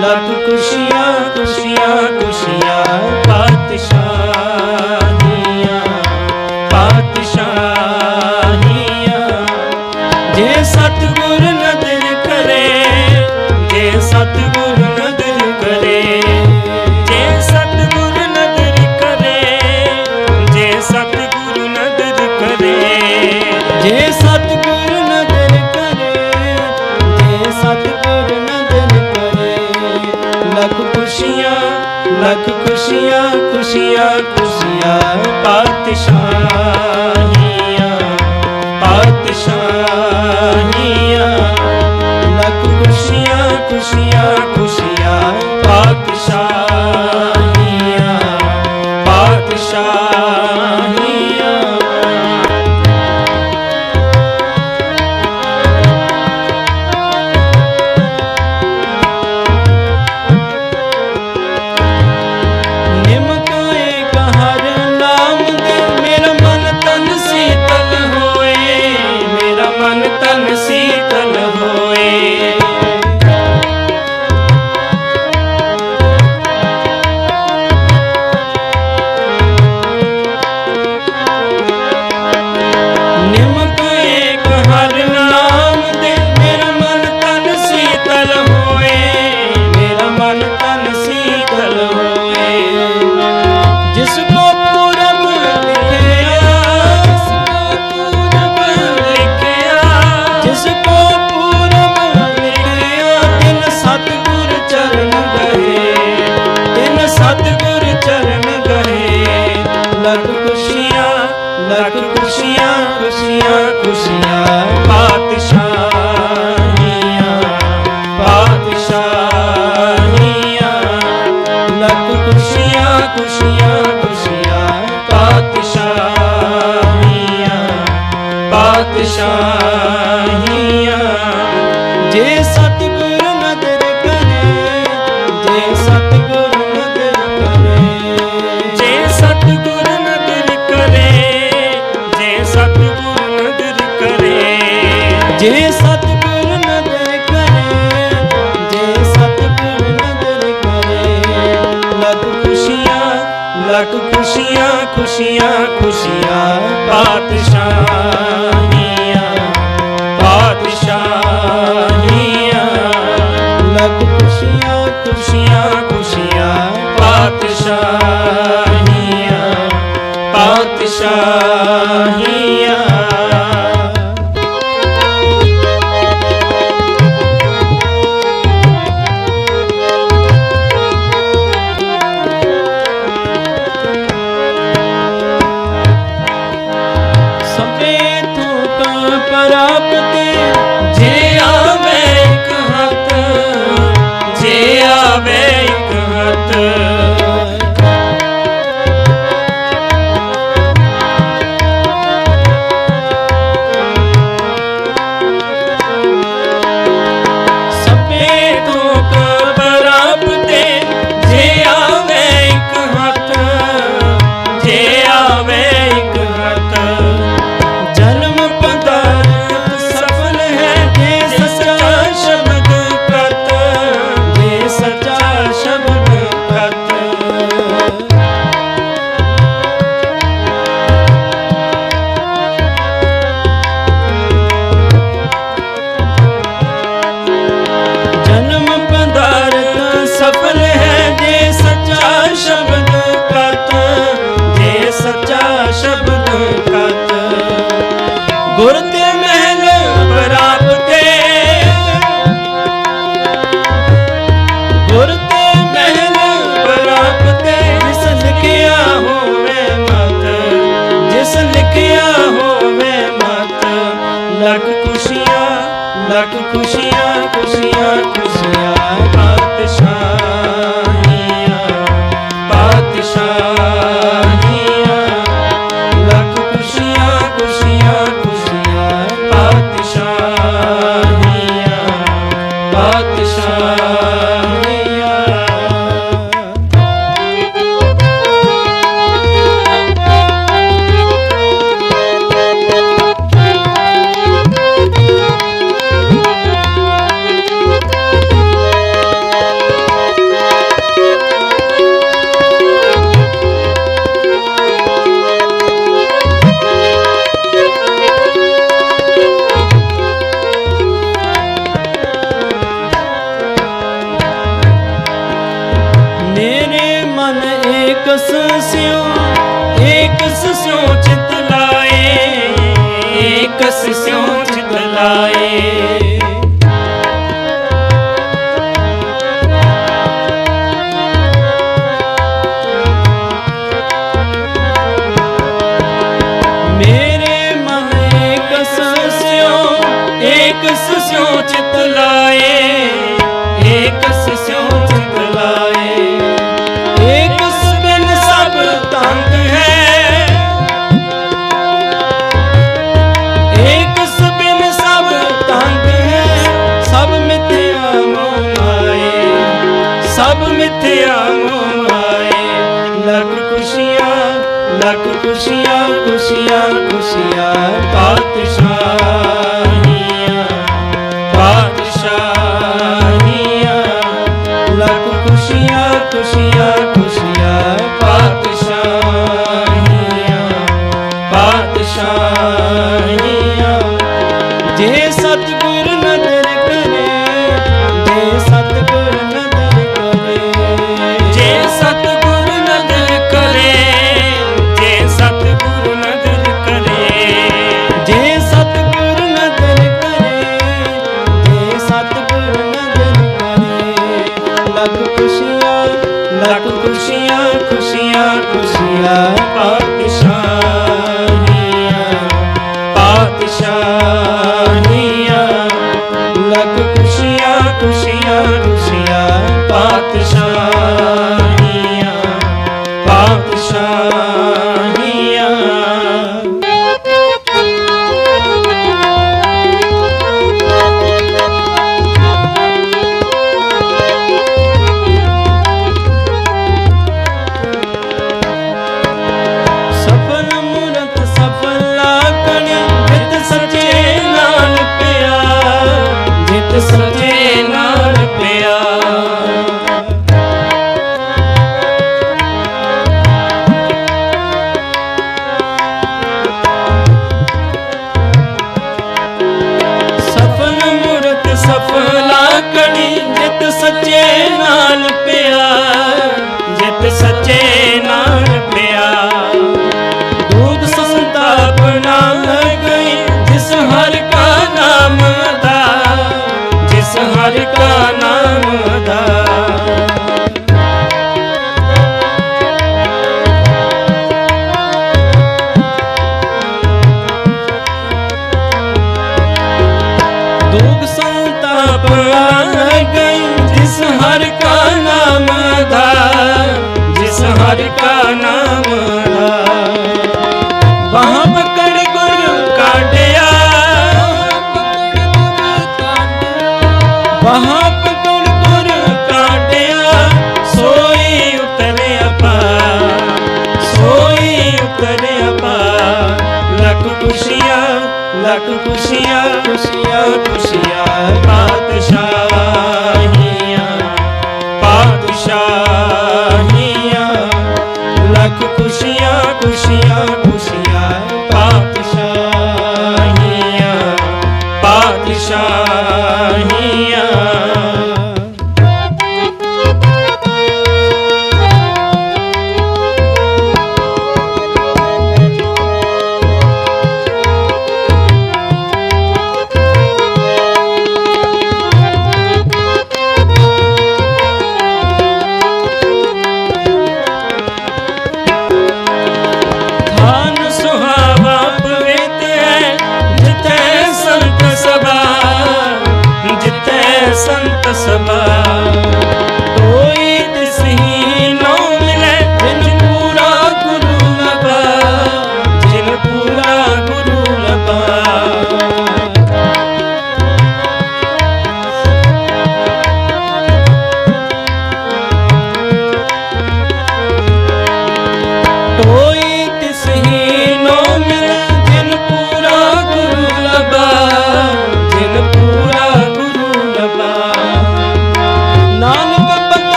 ਲੱਖ ਖੁਸ਼ੀਆਂ ਖੁਸ਼ੀਆਂ ਖੁਸ਼ੀਆਂ ਪਾਤਸ਼ਾਹ। ਲਖ ਖੁਸ਼ੀਆਂ ਖੁਸ਼ੀਆਂ ਖੁਸ਼ੀਆਂ ਪਾਤਸ਼ਾਹ। ਸ਼ਾਹੀਆਂ ਜੇ ਸਤਿਗੁਰ ਨਦਰ ਕਰੇ ਜੇ ਸਤਿਗੁਰ ਨਦਰ ਕਰੇ। ਜੇ ਸਤਿਗੁਰ ਨਦਰ ਕਰੇ ਜੇ ਸਤਿਗੁਰ ਨਦਰ ਕਰੇ। ਜੇ ਸਤਿਗੁਰ ਨਦਰ ਕਰੇ ਜੇ ਸਤਿਗੁਰ ਨਦਰ ਕਰੇ। ਲੱਖ ਖੁਸ਼ੀਆਂ ਲੱਖ ਖੁਸ਼ੀਆਂ ਖੁਸ਼ੀਆਂ ਖੁਸ਼ੀਆਂ ਪਾਤਸ਼ਾਹ। Rusia. ਮਨ ਏਕਸ ਸਿਉ ਏਕਸ ਸਿਉ ਚਿਤ ਲਾਏ ਏਕਸ ਸਿਉ ਚਿਤ ਲਾਏ। ਤੱਕ ਖੁਸ਼ੀਆਂ ਖੁਸ਼ੀਆਂ ਖੁਸ਼ੀਆਂ ਤਾਤ ਅਲਖ ਖੁਸ਼ੀਆਂ ਖੁਸ਼ੀਆਂ ਖੁਸ਼ੀਆਂ ਪਾਤਸ਼ਾਹ। ਕਰ ਅਪਾਰ ਲੱਖ ਖੁਸ਼ੀਆਂ ਲੱਖ ਖੁਸ਼ੀਆਂ ਖੁਸ਼ੀਆਂ। ਖੁਸ਼ੀਆਂ। ਪਾਤਸ਼ਾਹੀਆਂ ਪਾਤਸ਼ਾਹੀਆਂ। ਲੱਖ ਖੁਸ਼ੀਆਂ ਖੁਸ਼ੀਆਂ ਖੁਸ਼ੀਆਂ। ਪਾਤਸ਼ਾਹੀਆਂ ਪਾਤਸ਼ਾਹੀਆਂ।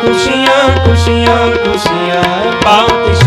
ਖੁਸ਼ੀਆਂ ਖੁਸ਼ੀਆਂ ਖੁਸ਼ੀਆਂ ਪਾਤਸ਼ਾਹ